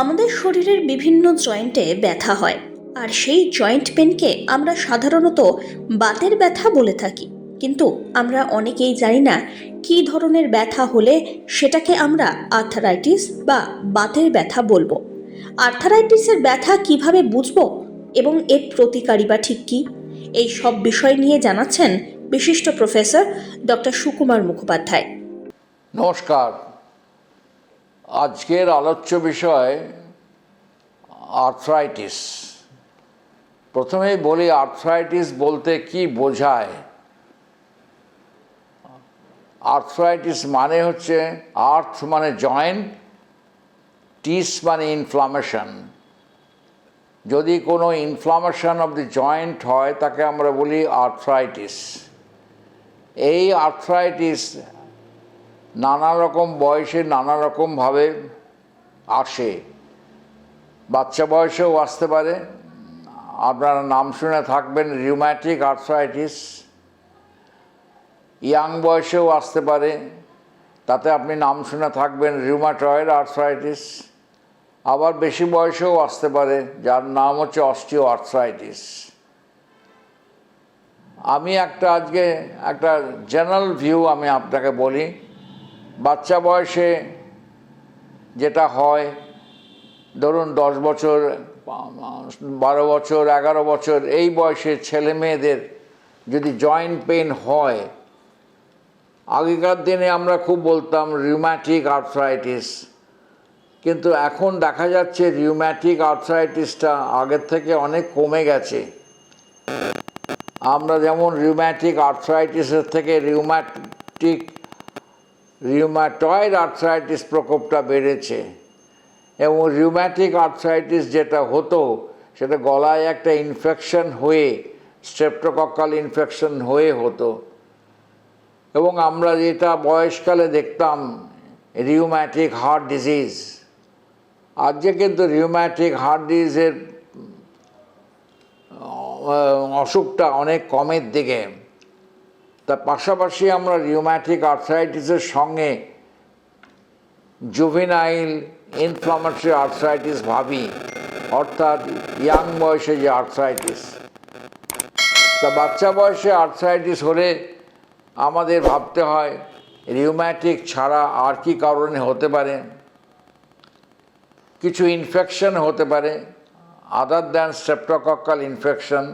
আমাদের শরীরের বিভিন্ন জয়েন্টে ব্যথা হয়। আর সেই জয়েন্ট পেনকে আমরা সাধারণত বাতের ব্যথা বলে থাকি। কিন্তু আমরা অনেকেই জানি না কী ধরনের ব্যথা হলে সেটাকে আমরা আর্থারাইটিস বা বাতের ব্যথা বলব। আর্থারাইটিসের ব্যথা কীভাবে বুঝব এবং এর প্রতিকারী বা ঠিক কী? এই সব বিষয় নিয়ে জানাচ্ছেন বিশিষ্ট প্রফেসর ডক্টর সুকুমার মুখোপাধ্যায়। নমস্কার। আজকের আলোচ্য বিষয় আর্থ্রাইটিস প্রথমেই বলি আর্থ্রাইটিস বলতে কি বোঝায়? আর্থ্রাইটিস মানে হচ্ছে আর্থ মানে জয়েন্ট টিস মানে ইনফ্লামেশন যদি কোনো ইনফ্লামেশন অফ দি জয়েন্ট হয়, তাকে আমরা বলি আর্থ্রাইটিস এই আর্থ্রাইটিস নানা রকম বয়সে নানা রকমভাবে আসে। বাচ্চা বয়সেও আসতে পারে। আপনারা নাম শুনে থাকবেন রিউম্যাটিক আর্থ্রাইটিস ইয়াং বয়সেও আসতে পারে। তাতে আপনি নাম শুনে থাকবেন রিউমাটয়েড আর্থ্রাইটিস আবার বেশি বয়সেও আসতে পারে, যার নাম হচ্ছে অস্টিও আর্থ্রাইটিস আমি একটা আজকে একটা জেনারেল ভিউ আমি আপনাকে বলি। বাচ্চা বয়সে যেটা হয়, ধরুন দশ বছর, বারো বছর, এগারো বছর, এই বয়সে ছেলে মেয়েদের যদি জয়েন্ট পেন হয়, আগেকার দিনে আমরা খুব বলতাম রিউম্যাটিক আর্থ্রাইটিস কিন্তু এখন দেখা যাচ্ছে রিউম্যাটিক আর্থ্রাইটিসটা আগের থেকে অনেক কমে গেছে। আমরা যেমন রিউম্যাটিক আর্থ্রাইটিসের থেকে রিউম্যাটিক রিউম্যাটয়েড আর্থ্রাইটিস প্রকোপটা বেড়েছে এবং রিউম্যাটিক আর্থ্রাইটিস যেটা হতো, সেটা গলায় একটা ইনফেকশন হয়ে স্ট্রেপ্টোকক্কাল ইনফেকশন হয়ে হতো। এবং আমরা যেটা বয়সকালে দেখতাম রিউম্যাটিক হার্ট ডিজিজ আজকে কিন্তু রিউম্যাটিক হার্ট ডিজিজের অসুখটা অনেক কমের দিকে। তার পাশাপাশি আমরা রিউম্যাটিক আর্থ্রাইটিসের সঙ্গে জুভিনাইল ইনফ্লামেটরি আর্থ্রাইটিস ভাবি, অর্থাৎ ইয়াং বয়সে যে আর্থ্রাইটিস তা বাচ্চা বয়সে আর্থ্রাইটিস হলে আমাদের ভাবতে হয় রিউম্যাটিক ছাড়া আর কি কারণে হতে পারে? কিছু ইনফেকশন হতে পারে আদার দ্যান স্ট্রেপ্টোকক্কাল ইনফেকশন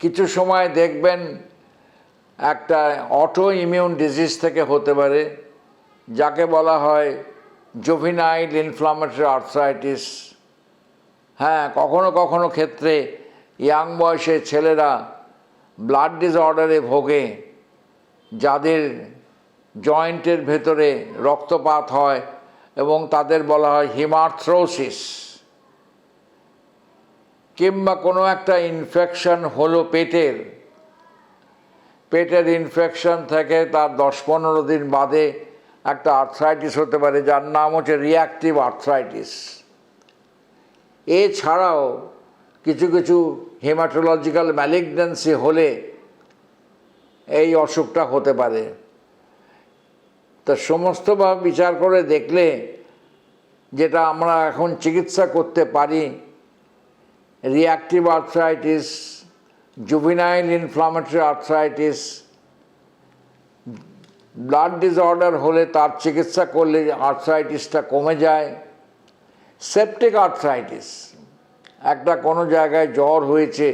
কিছু সময় দেখবেন একটা অটো ইমিউন ডিজিজ থেকে হতে পারে, যাকে বলা হয় জোভিনাইল ইনফ্লামেটরি আর্থ্রাইটিস হ্যাঁ কখনো কখনো ক্ষেত্রে ইয়াং বয়সের ছেলেরা ব্লাড ডিসঅর্ডারে ভোগে, যাদের জয়েন্টের ভেতরে রক্তপাত হয় এবং তাদের বলা হয় হিমার্থ্রোসিস কিংবা কোনো একটা ইনফেকশন হলো পেটের পেটের ইনফেকশন থেকে তার দশ পনেরো দিন বাদে একটা আর্থ্রাইটিস হতে পারে, যার নাম হচ্ছে রিয়াক্টিভ আর্থ্রাইটিস এছাড়াও কিছু কিছু হেমাটোলজিক্যাল ম্যালিগন্যান্সি হলে এই অসুখটা হতে পারে। তা সমস্তভাবে বিচার করে দেখলে যেটা আমরা এখন চিকিৎসা করতে পারি reactive arthritis juvenile inflammatory arthritis blood disorder হলে তার চিকিৎসা করলে আর্থ্রাইটিসটা কমে যায়। সেপটিক আর্থ্রাইটিস একটা কোনো জায়গায় জ্বর হয়েছে,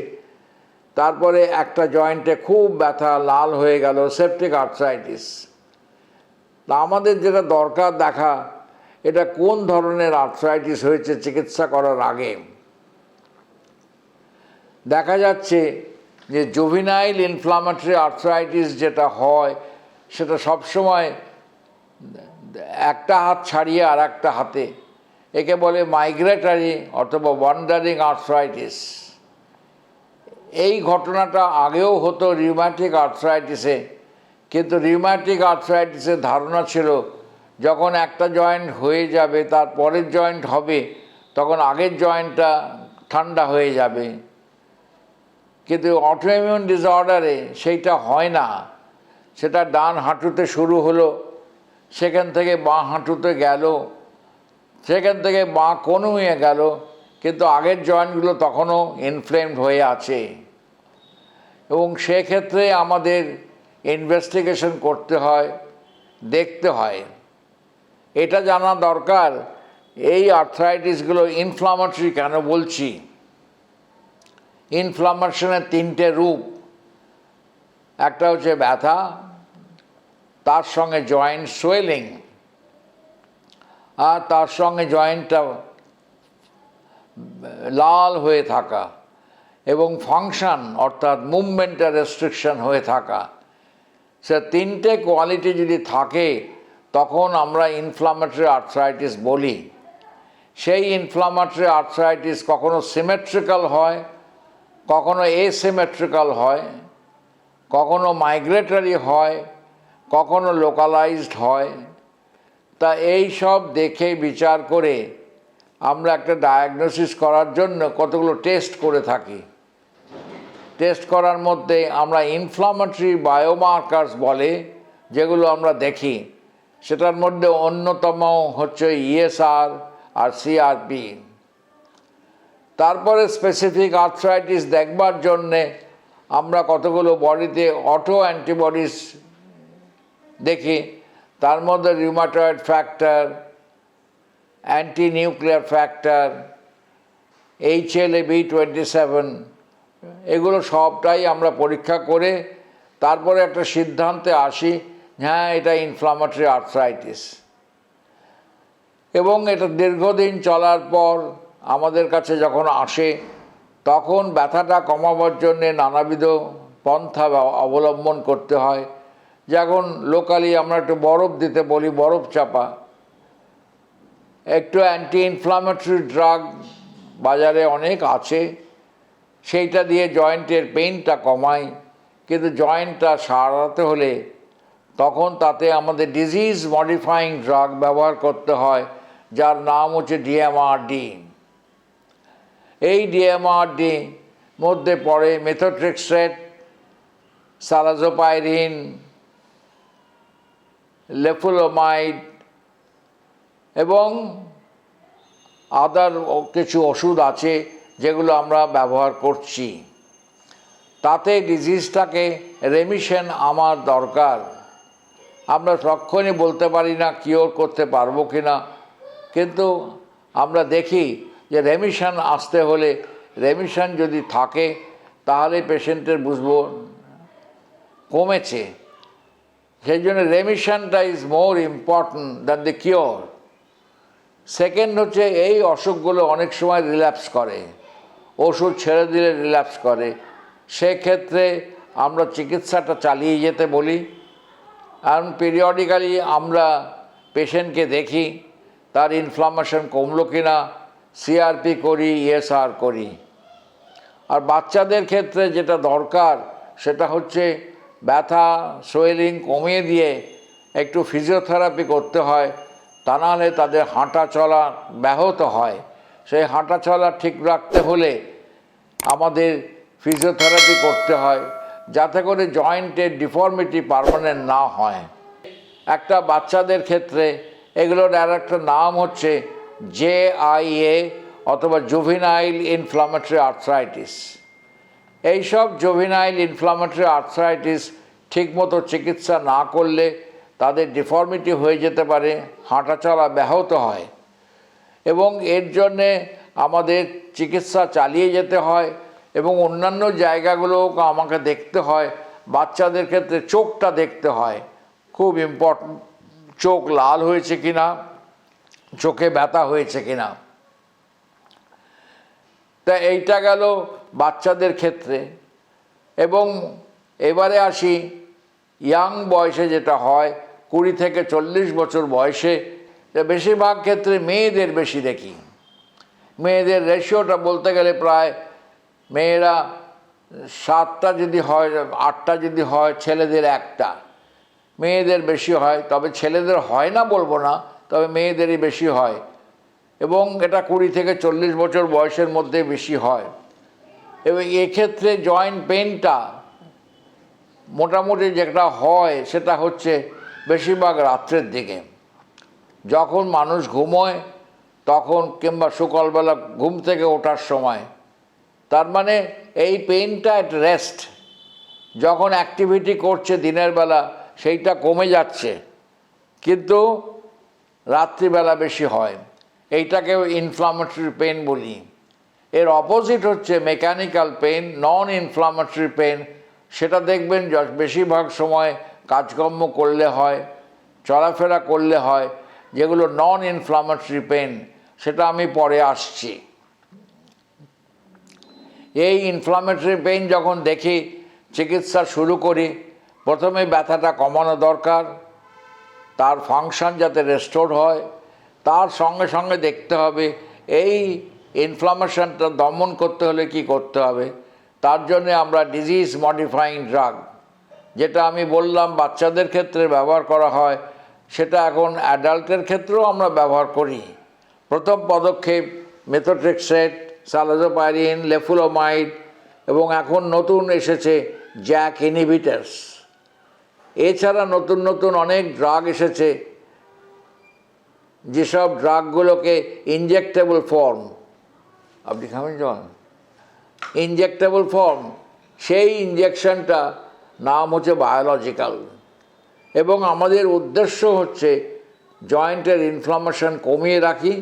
তারপরে একটা জয়েন্টে খুব ব্যথা, লাল হয়ে গেল সেপটিক আর্থ্রাইটিস তা আমাদের যেটা দরকার দেখা, এটা কোন ধরনের আর্থ্রাইটিস হয়েছে চিকিৎসা করার আগে? দেখা যাচ্ছে যে জোভিনাইল ইনফ্লামেটরি আর্থ্রাইটিস যেটা হয়, সেটা সবসময় একটা হাত ছাড়িয়ে আর একটা হাতে, একে বলে মাইগ্রেটারি অথবা ওয়ান্ডারিং আর্থ্রাইটিস এই ঘটনাটা আগেও হতো রিউম্যাটিক আর্থ্রাইটিসে কিন্তু রিউম্যাটিক আর্থ্রাইটিসের ধারণা ছিল, যখন একটা জয়েন্ট হয়ে যাবে তার পরের জয়েন্ট হবে, তখন আগের জয়েন্টটা ঠান্ডা হয়ে যাবে। কিন্তু অটোইমিউন ডিসঅর্ডারে সেইটা হয় না। সেটা ডান হাঁটুতে শুরু হলো, সেখান থেকে বাঁ হাঁটুতে গেল, সেখান থেকে মা কনুয়ে গেল, কিন্তু আগের জয়েন্টগুলো তখনও ইনফ্লেমড হয়ে আছে। এবং সেক্ষেত্রে আমাদের ইনভেস্টিগেশন করতে হয়, দেখতে হয়। এটা জানা দরকার, এই আর্থ্রাইটিসগুলো ইনফ্লামেটরি কেন বলছি? ইনফ্লামেশনের তিনটে রূপ। একটা হচ্ছে ব্যথা, তার সঙ্গে জয়েন্ট সোয়েলিং আর তার সঙ্গে জয়েন্টটা লাল হয়ে থাকা এবং ফাংশন অর্থাৎ মুভমেন্টের রেস্ট্রিকশন হয়ে থাকা। সে তিনটে কোয়ালিটি যদি থাকে, তখন আমরা ইনফ্লামেটরি আর্থ্রাইটিস বলি। সেই ইনফ্লামেটরি আর্থ্রাইটিস কখনো সিমেট্রিক্যাল হয় কখনো এসিমেট্রিক্যাল হয়, কখনো মাইগ্রেটরি হয়, কখনো লোকালাইজড হয়। তা এই সব দেখে বিচার করে আমরা একটা ডায়াগনোসিস করার জন্য কতগুলো টেস্ট করে থাকি। টেস্ট করার মধ্যে আমরা ইনফ্লামেটরি বায়োমার্কার্স বলে যেগুলো আমরা দেখি, সেটার মধ্যে অন্যতম হচ্ছে ইএসআর আর সিআরপি তারপরে স্পেসিফিক আর্থ্রাইটিস দেখবার জন্যে আমরা কতগুলো বডিতে অটো অ্যান্টিবডিস দেখি। তার মধ্যে rheumatoid factor anti nuclear factor H L A B twenty seven এগুলো সবটাই আমরা পরীক্ষা করে তারপরে একটা সিদ্ধান্তে আসি হ্যাঁ এটা ইনফ্লামেটরি আর্থ্রাইটিস এবং এটা দীর্ঘদিন চলার পর আমাদের কাছে যখন আসে, তখন ব্যথাটা কমাবার জন্যে নানাবিধ পন্থা অবলম্বন করতে হয়। যেমন লোকালি আমরা একটু বরফ দিতে বলি, বরফ চাপা। একটু অ্যান্টি ইনফ্লামেটরি ড্রাগ বাজারে অনেক আছে। সেইটা দিয়ে জয়েন্টের পেইনটা কমায় কিন্তু জয়েন্টটা সারাতে হলে তখন তাতে আমাদের ডিজিজ মডিফাইং ড্রাগ ব্যবহার করতে হয়, যার নাম হচ্ছে ডিএমআরডি এই ডিএমআরডি মধ্যে পড়ে মেথোট্রেক্সেট সালাজোপাইরিন লেফুলোমাইড এবং আদার কিছু ওষুধ আছে যেগুলো আমরা ব্যবহার করছি। তাতে ডিজিজটাকে রেমিশন আমার দরকার। আমরা তখনই বলতে পারি না কিওর করতে পারব কি না কিন্তু আমরা দেখি যে রেমিশন আসতে হলে, রেমিশন যদি থাকে, তাহলে পেশেন্টের বুঝব কমেছে। সেই জন্য রেমিশনটা is more important than the cure second হচ্ছে, এই অসুখগুলো অনেক সময় রিল্যাপস করে। ওষুধ ছেড়ে দিলে রিল্যাপস করে। সেক্ষেত্রে আমরা চিকিৎসাটা চালিয়ে যেতে বলি। কারণ পিরিয়ডিক্যালি আমরা পেশেন্টকে দেখি, তার ইনফ্লামেশন কমলো কি না সিআরপি করি ইএসআর করি। আর বাচ্চাদের ক্ষেত্রে যেটা দরকার, সেটা হচ্ছে ব্যথা, সোয়েলিং কমিয়ে দিয়ে একটু ফিজিওথেরাপি করতে হয়, তা নাহলে তাদের হাঁটা চলা ব্যাহত হয়। সেই হাঁটা চলা ঠিক রাখতে হলে আমাদের ফিজিওথেরাপি করতে হয়, যাতে করে জয়েন্টের ডিফর্মিটি পারমানেন্ট না হয়। একটা বাচ্চাদের ক্ষেত্রে, এগুলোর আর একটা নাম হচ্ছে জে আই এ অথবা জুভিনাইল ইনফ্লামেটরি আর্থ্রাইটিস। এইসব জুভিনাইল ইনফ্লামেটরি আর্থ্রাইটিস ঠিকমতো চিকিৎসা না করলে তাদের ডিফর্মিটি হয়ে যেতে পারে, হাঁটাচলা ব্যাহত হয় এবং এর জন্যে আমাদের চিকিৎসা চালিয়ে যেতে হয় এবং অন্যান্য জায়গাগুলোও আমাকে দেখতে হয়, বাচ্চাদের ক্ষেত্রে চোখটা দেখতে হয়। খুব ইম্পর্টেন্ট চোখ লাল হয়েছে কিনা চোখে ব্যথা হয়েছে কিনা। তা এইটা গেল বাচ্চাদের ক্ষেত্রে। এবং এবারে আসি ইয়াং বয়সে যেটা হয়, কুড়ি থেকে চল্লিশ বছর বয়সে বেশিরভাগ ক্ষেত্রে মেয়েদের বেশি দেখি। মেয়েদের রেশিওটা বলতে গেলে প্রায় মেয়েরা সাতটা যদি হয়, আটটা যদি হয়, ছেলেদের একটা। মেয়েদের বেশি হয়, তবে ছেলেদের হয় না বলব না তবে মেয়েদেরই বেশি হয়। এবং এটা কুড়ি থেকে চল্লিশ বছর বয়সের মধ্যে বেশি হয়। এবং এক্ষেত্রে জয়েন্ট পেনটা মোটামুটি যেটা হয় সেটা হচ্ছে বেশিরভাগ রাত্রের দিকে। যখন মানুষ ঘুমোয়, তখন কিংবা সকালবেলা ঘুম থেকে ওঠার সময়। তার মানে এই পেইনটা এট রেস্ট যখন অ্যাক্টিভিটি করছে দিনের বেলা, সেইটা কমে যাচ্ছে। কিন্তু রাত্রিবেলা বেশি হয়। এইটাকেও ইনফ্লামেটরি পেন বলি। এর অপোজিট হচ্ছে mechanical pain non inflammatory pain সেটা দেখবেন বেশিরভাগ সময় কাজকর্ম করলে হয়, চলাফেরা করলে হয়, যেগুলো নন ইনফ্লামেটরি পেন সেটা আমি পরে আসছি। এই ইনফ্লামেটরি পেন যখন দেখি, চিকিৎসা শুরু করি, প্রথমে ব্যথাটা কমানো দরকার তার ফাংশন যাতে রেস্টোর হয়, তার সঙ্গে সঙ্গে দেখতে হবে, এই ইনফ্লামেশনটা দমন করতে হলে কি করতে হবে? তার জন্য আমরা ডিজিজ মডিফাইং ড্রাগ যেটা আমি বললাম বাচ্চাদের ক্ষেত্রে ব্যবহার করা হয়, সেটা এখন অ্যাডাল্টের ক্ষেত্রেও আমরা ব্যবহার করি। প্রথম পদক্ষেপ মেথোট্রেক্সেট সালাজোপাইরিন লেফুলোমাইড এবং এখন নতুন এসেছে জ্যাক ইনহিবিটার্স এছাড়া নতুন নতুন অনেক ড্রাগ এসেছে, যেসব ড্রাগগুলোকে ইনজেক্টেবল ফর্ম আপনি খাবেন জল ইনজেক্টেবল ফর্ম সেই ইনজেকশনটা নাম হচ্ছে বায়োলজিক্যাল এবং আমাদের উদ্দেশ্য হচ্ছে জয়েন্টের ইনফ্লামেশন কমিয়ে রাখি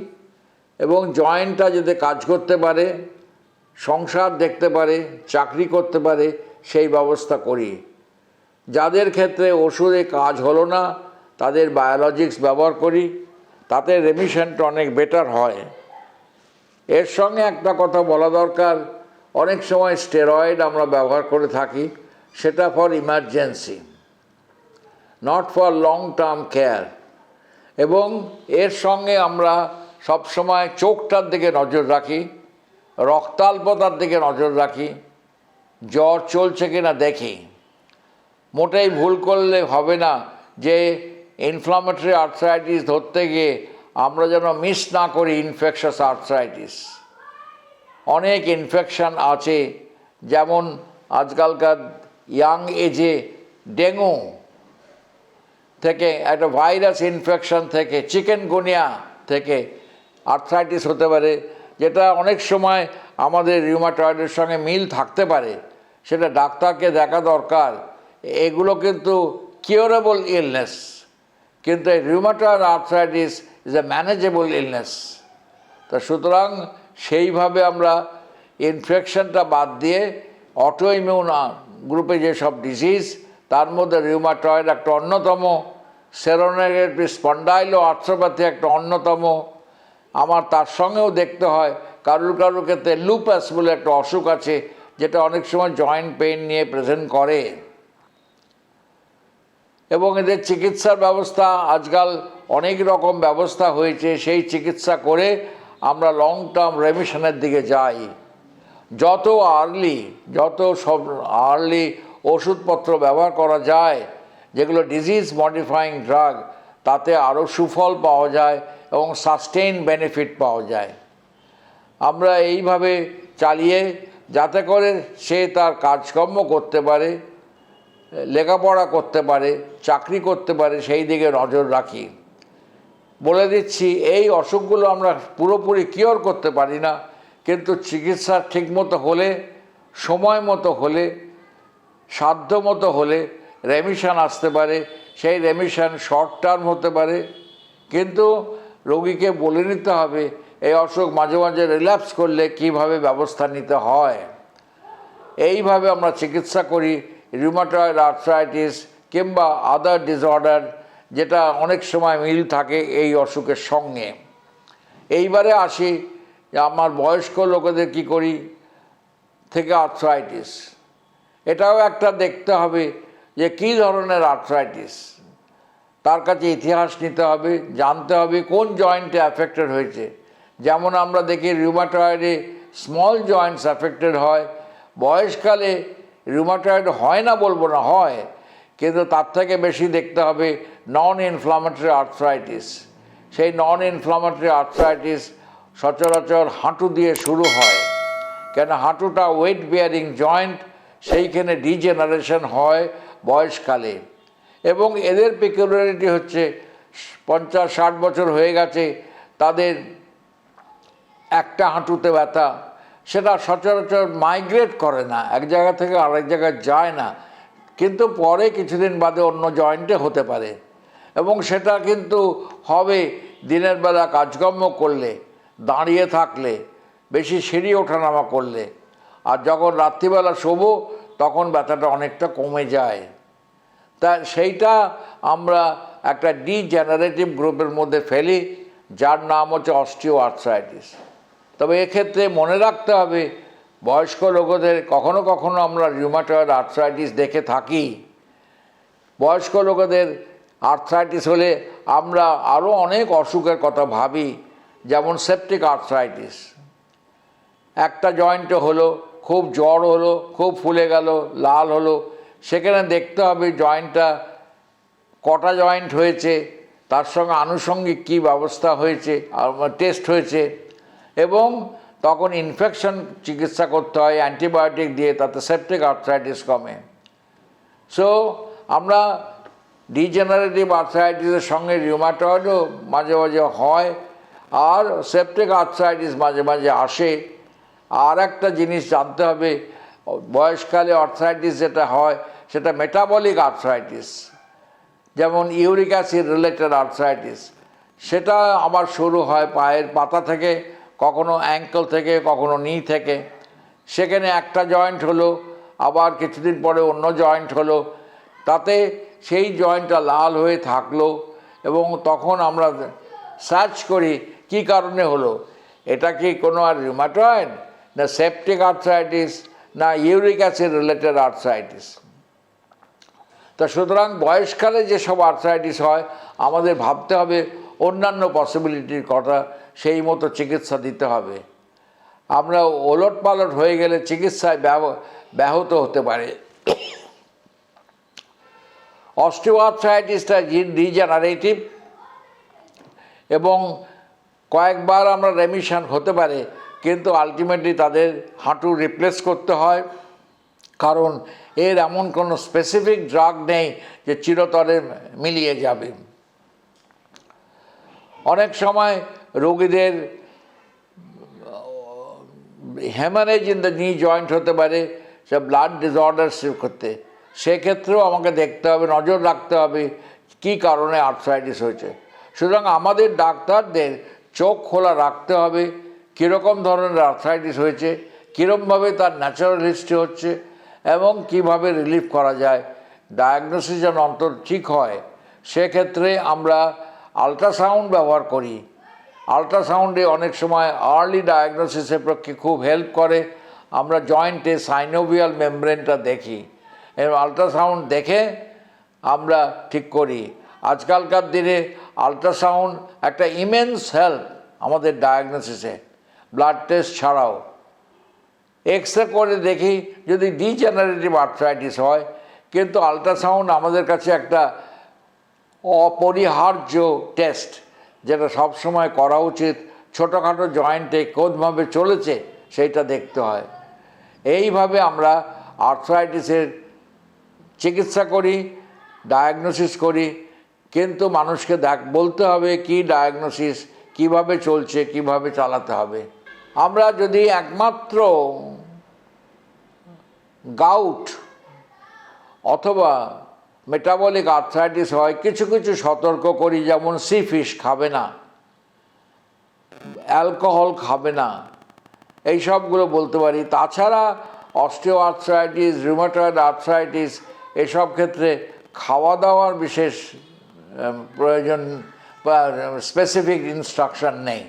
এবং জয়েন্টটা যাতে কাজ করতে পারে, সংসার দেখতে পারে, চাকরি করতে পারে, সেই ব্যবস্থা করি। যাদের ক্ষেত্রে ওষুধে কাজ হলো না, তাদের বায়োলজিক্স ব্যবহার করি, তাতে রেমিশনটা অনেক বেটার হয়। এর সঙ্গে একটা কথা বলা দরকার, অনেক সময় স্টেরয়েড আমরা ব্যবহার করে থাকি, সেটা for emergency not for long term care এবং এর সঙ্গে আমরা সবসময় চোখটার দিকে নজর রাখি, রক্তাল্পতার দিকে নজর রাখি, জ্বর চলছে কিনা দেখি। মোটেই ভুল করলে হবে না যে ইনফ্লামেটরি আর্থ্রাইটিস ধরতে গিয়ে আমরা যেন মিস না করি ইনফেকশাস আর্থ্রাইটিস অনেক ইনফেকশান আছে, যেমন আজকালকার ইয়াং এজে ডেঙ্গু থেকে, একটা ভাইরাস ইনফেকশন থেকে চিকেন গুনিয়া থেকে আর্থ্রাইটিস হতে পারে, যেটা অনেক সময় আমাদের রিউমাটয়েডের সঙ্গে মিল থাকতে পারে। সেটা ডাক্তারকে দেখা দরকার এগুলো কিন্তু কিওরেবল ইলনেস কিন্তু এই rheumatoid arthritis is a manageable illness তা সুতরাং সেইভাবে আমরা ইনফেকশনটা বাদ দিয়ে অটো ইমিউন গ্রুপে যেসব ডিজিজ তার মধ্যে রিউমাটয়েড একটা অন্যতম সেরোনেগেটিভ স্পন্ডাইলো আর্থ্রোপ্যাথি একটা অন্যতম। আমার তার সঙ্গেও দেখতে হয়, কারুর কারুর ক্ষেত্রে লুপাস বলে একটা অসুখ আছে, যেটা অনেক সময় জয়েন্ট পেইন নিয়ে প্রেজেন্ট করে। এবং এদের চিকিৎসার ব্যবস্থা আজকাল অনেক রকম ব্যবস্থা হয়েছে। সেই চিকিৎসা করে আমরা লং টার্ম রেমিশনের দিকে যাই। যত আর্লি যত সব আর্লি ওষুধপত্র ব্যবহার করা যায়, যেগুলো ডিজিজ মডিফাইং ড্রাগ তাতে আরও সুফল পাওয়া যায় এবং সাস্টেইন বেনিফিট পাওয়া যায়। আমরা এইভাবে চালিয়ে যাতে করে সে তার কাজকর্ম করতে পারে। লেখাপড়া করতে পারে, চাকরি করতে পারে, সেই দিকে নজর রাখি। বলে দিচ্ছি, এই অসুখগুলো আমরা পুরোপুরি কিওর করতে পারি না, কিন্তু চিকিৎসা ঠিকমতো হলে, সময় মতো হলে, সাধ্য মতো হলে রেমিশন আসতে পারে। সেই রেমিশন শর্ট টার্ম হতে পারে, কিন্তু রোগীকে বলে নিতে হবে, এই অসুখ মাঝে মাঝে রিল্যাপস করলে কীভাবে ব্যবস্থা নিতে হয়? এইভাবে আমরা চিকিৎসা করি রিউমাটয়েড আর্থ্রাইটিস কিংবা আদার ডিসঅর্ডার যেটা অনেক সময় মিল থাকে এই অসুখের সঙ্গে। এইবারে আসি, আমার বয়স্ক লোকেদের কি করি? থেকে আর্থ্রাইটিস এটাও একটা দেখতে হবে যে কী ধরনের আর্থ্রাইটিস তার কাছে ইতিহাস নিতে হবে, জানতে হবে কোন জয়েন্টে অ্যাফেক্টেড হয়েছে। যেমন আমরা দেখি রিউমাটয়েডে স্মল জয়েন্টস অ্যাফেক্টেড হয়, বয়সকালে রিউমাটয়েড হয় না বলব না, হয়, কিন্তু তার থেকে বেশি দেখতে হবে নন ইনফ্লামেটরি আর্থ্রাইটিস সেই নন ইনফ্লামেটরি আর্থ্রাইটিস সচরাচর হাঁটু দিয়ে শুরু হয়, কেন হাঁটুটা ওয়েট বিয়ারিং জয়েন্ট সেইখানে ডিজেনারেশন হয় বয়সকালে। এবং এদের পিকুলারিটি হচ্ছে পঞ্চাশ ষাট বছর হয়ে গেছে, তাদের একটা হাঁটুতে ব্যথা সেটা সচরাচর মাইগ্রেট করে না, এক জায়গা থেকে আরেক জায়গায় যায় না। কিন্তু পরে কিছুদিন বাদে অন্য জয়েন্টে হতে পারে। এবং সেটা কিন্তু হবে দিনের বেলা কাজকর্ম করলে, দাঁড়িয়ে থাকলে, বেশি সিঁড়ি ওঠানামা করলে। আর যখন রাত্রিবেলা শোবো, তখন ব্যথাটা অনেকটা কমে যায়। তা সেইটা আমরা একটা ডিজেনারেটিভ গ্রুপের মধ্যে ফেলি, যার নাম হচ্ছে অস্টিও আর্থ্রাইটিস তবে এক্ষেত্রে মনে রাখতে হবে, বয়স্ক লোকদের কখনো কখনো আমরা রিউমাটয়েড আর্থ্রাইটিস দেখে থাকি। বয়স্ক লোকেদের আর্থ্রাইটিস হলে আমরা আরও অনেক অসুখের কথা ভাবি, যেমন সেপটিক আর্থ্রাইটিস একটা জয়েন্টে হলো, খুব জ্বর হলো, খুব ফুলে গেল, লাল হলো, সেখানে দেখতে হবে জয়েন্টটা কটা জয়েন্ট হয়েছে, তার সঙ্গে আনুষঙ্গিক কী ব্যবস্থা হয়েছে টেস্ট হয়েছে। এবং তখন ইনফেকশন চিকিৎসা করতে হয় অ্যান্টিবায়োটিক দিয়ে, তাতে সেপটিক আর্থ্রাইটিস কমে। সো আমরা ডিজেনারেটিভ আর্থ্রাইটিসের সঙ্গে রিউমাটয়েডও মাঝে মাঝে হয়, আর সেপটিক আর্থ্রাইটিস মাঝে মাঝে আসে। আর একটা জিনিস জানতে হবে, বয়সকালে আর্থ্রাইটিস যেটা হয়, সেটা মেটাবলিক আর্থ্রাইটিস যেমন ইউরিক অ্যাসিড রিলেটেড আর্থ্রাইটিস সেটা আমার শুরু হয় পায়ের পাতা থেকে। কখনো অ্যাঙ্কল থেকে, কখনো নি থেকে। সেখানে একটা জয়েন্ট হলো, আবার কিছুদিন পরে অন্য জয়েন্ট হলো। তাতে সেই জয়েন্টটা লাল হয়ে থাকল এবং তখন আমরা সার্চ করি, কি কারণে হলো? এটা কি কোনো আর রিউমাটয়েড না সেপটিক আর্থ্রাইটিস না ইউরিক অ্যাসিড রিলেটেড আর্থ্রাইটিস তা সুতরাং বয়সকালে যেসব আর্থ্রাইটিস হয়, আমাদের ভাবতে হবে অন্যান্য পসিবিলিটির কথা সেই মতো চিকিৎসা দিতে হবে। আমরা ওলট পালট হয়ে গেলে চিকিৎসায় ব্যাহ- ব্যাহত হতে পারে। অস্টিওআর্থ্রাইটিসটা ডিজেনারেটিভ এবং কয়েকবার আমরা রেমিশন হতে পারে, কিন্তু আলটিমেটলি তাদের হাঁটু রিপ্লেস করতে হয়। কারণ এর এমন কোনো স্পেসিফিক ড্রাগ নেই যে চিরতরে মিলিয়ে যাবে। অনেক সময় রোগীদের haemorrhage in the knee joint হতে পারে, সে ব্লাড ডিসঅর্ডার করতে সেক্ষেত্রেও আমাকে দেখতে হবে, নজর রাখতে হবে কী কারণে আর্থ্রাইটিস হয়েছে। সুতরাং আমাদের ডাক্তারদের চোখ খোলা রাখতে হবে, কীরকম ধরনের আর্থ্রাইটিস হয়েছে কীরকমভাবে তার ন্যাচারাল হিস্ট্রি হচ্ছে, এবং কীভাবে রিলিফ করা যায়। ডায়াগনোসিস যেন অন্তর ঠিক হয়, সেক্ষেত্রে আমরা আলট্রাসাউন্ড ব্যবহার করি। আলট্রাসাউন্ডে অনেক সময় আর্লি ডায়াগনোসিসের পক্ষে খুব হেল্প করে। আমরা জয়েন্টে সাইনোভিয়াল মেমব্রেনটা দেখি। এবং আলট্রাসাউন্ড দেখে আমরা ঠিক করি। আজকালকার দিনে আলট্রাসাউন্ড একটা ইমেন্স হেল্প আমাদের ডায়াগনোসিসে ব্লাড টেস্ট ছাড়াও। এক্স রে করে দেখি যদি ডিজেনারেটিভ আর্থ্রাইটিস হয়। কিন্তু আলট্রাসাউন্ড আমাদের কাছে একটা অপরিহার্য টেস্ট যেটা সব সময় করা উচিত। ছোটোখাটো জয়েন্টে কোনভাবে চলেছে সেইটা দেখতে হয়। এইভাবে আমরা আর্থ্রাইটিসের চিকিৎসা করি ডায়াগনোসিস করি, কিন্তু মানুষকে দেখ, বলতে হবে কি ডায়াগনোসিস কীভাবে চলছে, কীভাবে চালাতে হবে। আমরা যদি একমাত্র গাউট অথবা মেটাবলিক আর্থ্রাইটিস হয়, কিছু কিছু সতর্ক করি, যেমন সি ফিশ খাবে না অ্যালকোহল খাবে না এই সবগুলো বলতে পারি। তাছাড়া অস্টিও আর্থ্রাইটিস রিউমাটয়েড আর্থ্রাইটিস এসব ক্ষেত্রে খাওয়া দাওয়ার বিশেষ প্রয়োজন বা স্পেসিফিক ইনস্ট্রাকশন নেই।